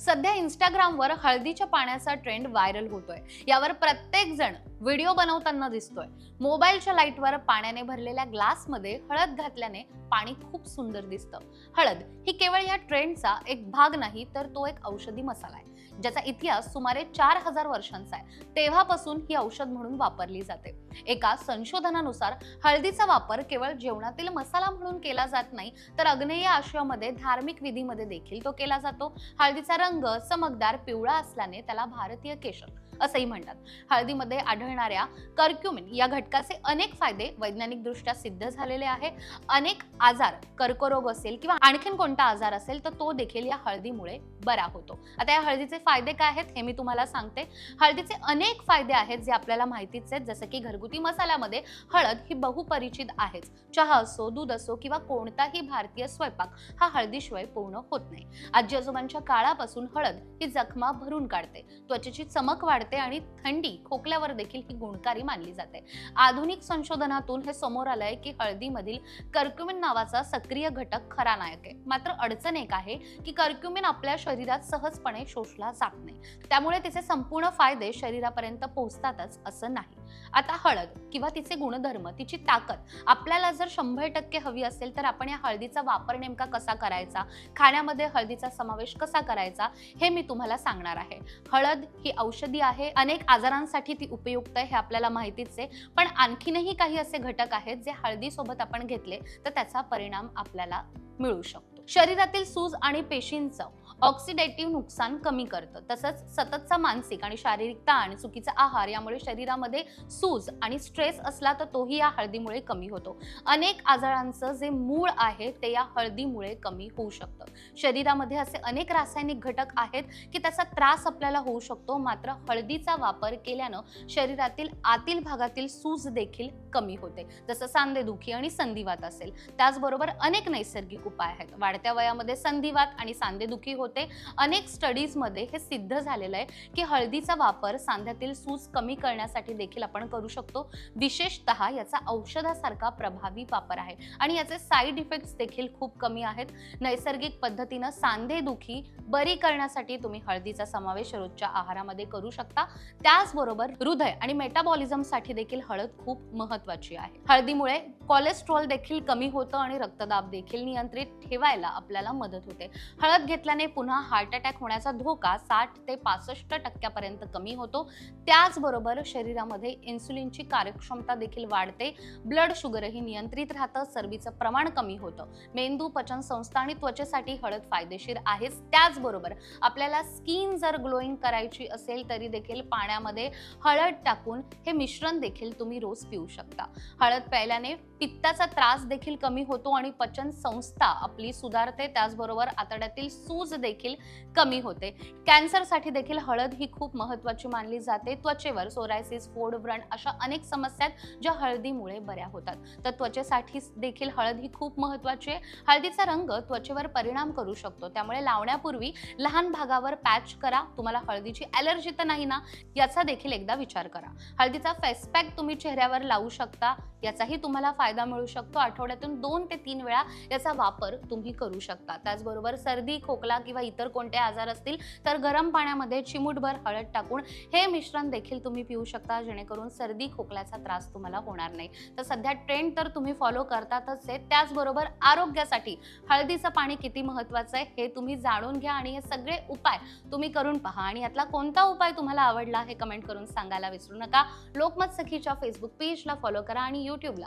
सध्या इंस्टाग्रामवर हळदीच्या पाण्याचा ट्रेंड व्हायरल होतोय. यावर प्रत्येक जण व्हिडिओ बनवताना दिसतोय. मोबाईलच्या लाईटवर पाण्याने भरलेल्या ग्लासमध्ये हळद घातल्याने पाणी खूप सुंदर दिसतं. हळद ही केवळ या ट्रेंडचा एक भाग नाही तर तो एक औषधी मसाला आहे ज्याचा इतिहास सुमारे चार हजार वर्षांचा आहे. तेव्हापासून ही औषध म्हणून वापरली जाते. एका संशोधनानुसार हळदीचा वापर केवळ जेवणातील मसाला म्हणून केला जात नाही तर अग्नेय आशियामध्ये धार्मिक विधीमध्ये देखील तो केला जातो. हळदीचा रंग चमकदार पिवळा असल्याने त्याला भारतीय केशर असंही म्हणतात. हळदीमध्ये आढळणाऱ्या कर्क्युमिन या घटकाचे अनेक फायदे वैज्ञानिकदृष्ट्या सिद्ध झालेले आहे. अनेक आजार कर्करोग असेल किंवा आणखीन कोणता आजार असेल तर तो देखील या हळदीमुळे बरा होतो. आता या हळदीचे फायदे काय आहेत हे मी तुम्हाला सांगते. हळदीचे अनेक फायदे आहेत जे आपल्याला माहितीच आहेत जसं की घरगुती मसाल्यामध्ये हळद ही बहुपरिचित आहेच. चहा असो दूध असो किंवा कोणताही भारतीय स्वयंपाक हा हळदीशिवाय पूर्ण होत नाही. आजी आजोबांच्या काळापासून हळद ही जखमा भरून काढते. त्वचेची चमक वाढते. आणि थंडी खोकल्यावर देखील ही गुणकारी मानली जाते. आधुनिक संशोधनातून हे समोर आलंय की हळदीमधील कर्क्युमिन नावाचा सक्रिय घटक खरा नायक आहे. मात्र अडचण एक आहे की कर्क्युमिन आपल्या शरीरात सहजपणे शोषला जात नाही. त्यामुळे तिचे संपूर्ण फायदे शरीरापर्यंत पोहोचतातच असं नाही. आता हळद किंवा तिचे गुणधर्म तिची ताकद आपल्याला जर शंभर टक्के हवी असेल तर आपण या हळदीचा वापर नेमका कसा करायचा? खाण्यामध्ये हळदीचा समावेश कसा करायचा? हे मी तुम्हाला सांगणार आहे. हळद ही औषधी आहे. अनेक आजारांसाठी ती उपयुक्त आहे हे आपल्याला माहितीच आहे. पण आणखीनही काही असे घटक आहेत जे हळदीसोबत आपण घेतले तर त्याचा परिणाम आपल्याला मिळू शकतो. शरीरातील सूज आणि पेशींचं ऑक्सिडेटिव्ह नुकसान कमी करतं. तसंच सततचा मानसिक आणि शारीरिक ताण चुकीचा आहार यामुळे शरीरामध्ये सूज आणि स्ट्रेस असला तर तोही या हळदीमुळे कमी होतो. अनेक आजारांचं जे मूळ आहे ते या हळदीमुळे कमी होऊ शकतं. शरीरामध्ये असे अनेक रासायनिक घटक आहेत की त्याचा त्रास आपल्याला होऊ शकतो मात्र हळदीचा वापर केल्यानं शरीरातील आतील भागातील सूज देखील कमी होते. जसं सांधेदुखी आणि संधिवात असेल. त्याचबरोबर अनेक नैसर्गिक उपाय आहेत. वाढत्या वयामध्ये संधिवात आणि सांधेदुखी होते अनेक स्टडीजमध्ये हे सिद्ध झालेलं आहे की हळदीचा वापर सांध्यातील सूज कमी करण्यासाठी देखील आपण करू शकतो. विशेषतः याचा औषधासारखा प्रभावी वापर आहे. आणि याचे साईड इफेक्ट्स देखील खूप कमी आहेत. नैसर्गिक पद्धतीनं सांधेदुखी बरी करण्यासाठी तुम्ही हळदीचा समावेश रोजच्या आहारामध्ये करू शकता. त्याचबरोबर हृदय आणि मेटाबॉलिझमसाठी देखील हळद खूप महत्वाची आहे. हळदीमुळे कोलेस्ट्रॉल देखील कमी होतं आणि रक्तदाब देखील नियंत्रित ठेवायला आपल्याला मदत होते. हळद घेतल्याने पुन्हा हार्ट अटॅक होण्याचा धोका साठ ते पासष्ट टक्क्यापर्यंत कमी होतो. त्याचबरोबर शरीरामध्ये इन्सुलिनची कार्यक्षमता देखील वाढते. ब्लड शुगरही नियंत्रित राहतं चरबीचं प्रमाण कमी होतं. मेंदू पचन संस्था आणि त्वचेसाठी हळद फायदेशीर आहेच. त्याचबरोबर आपल्याला स्किन जर ग्लोईंग करायची असेल तरी देखील पाण्यामध्ये हळद टाकून हे मिश्रण देखील तुम्ही रोज पिऊ शकता. हळद प्यायल्याने पित्ताचा त्रास देखील कमी होतो आणि पचन संस्था आपली सुधारते त्याचबरोबर आतड्यातील सूज देखील कमी होते. कॅन्सरसाठी देखील हळद ही खूप महत्वाची मानली जाते. त्वचेवर सोरायसिस फोड व्रण अशा अनेक समस्या आहेत ज्या हळदीमुळे बऱ्या होतात. तर त्वचेसाठी देखील हळद ही खूप महत्वाची आहे. हळदीचा रंग त्वचेवर परिणाम करू शकतो. त्यामुळे लावण्यापूर्वी लहान भागावर पॅच करा. तुम्हाला हळदीची ॲलर्जी तर नाही ना? याचा देखील एकदा विचार करा. हळदीचा फेसपॅक तुम्ही चेहऱ्यावर लावू शकता. याचाही तुम्हाला फायदा फायदा मिळू शकतो. आठवड्यातून दोन ते तीन वेळा याचा वापर तुम्ही करू शकता. त्याचबरोबर सर्दी खोकला किंवा इतर कोणते आजार असतील तर गरम पाण्यामध्ये चिमूटभर हळद टाकून हे मिश्रण देखील तुम्ही पिऊ शकता. जेणेकरून सर्दी खोकल्याचा त्रास तुम्हाला होणार नाही. तर सध्या ट्रेंड तर तुम्ही फॉलो करतातच आहे त्याचबरोबर आरोग्यासाठी हळदीचं पाणी किती महत्वाचं आहे हे तुम्ही जाणून घ्या आणि हे सगळे उपाय तुम्ही करून पहा. आणि यातला कोणता उपाय तुम्हाला आवडला हे कमेंट करून सांगायला विसरू नका. लोकमत सखीच्या फेसबुक पेजला फॉलो करा आणि यूट्यूबला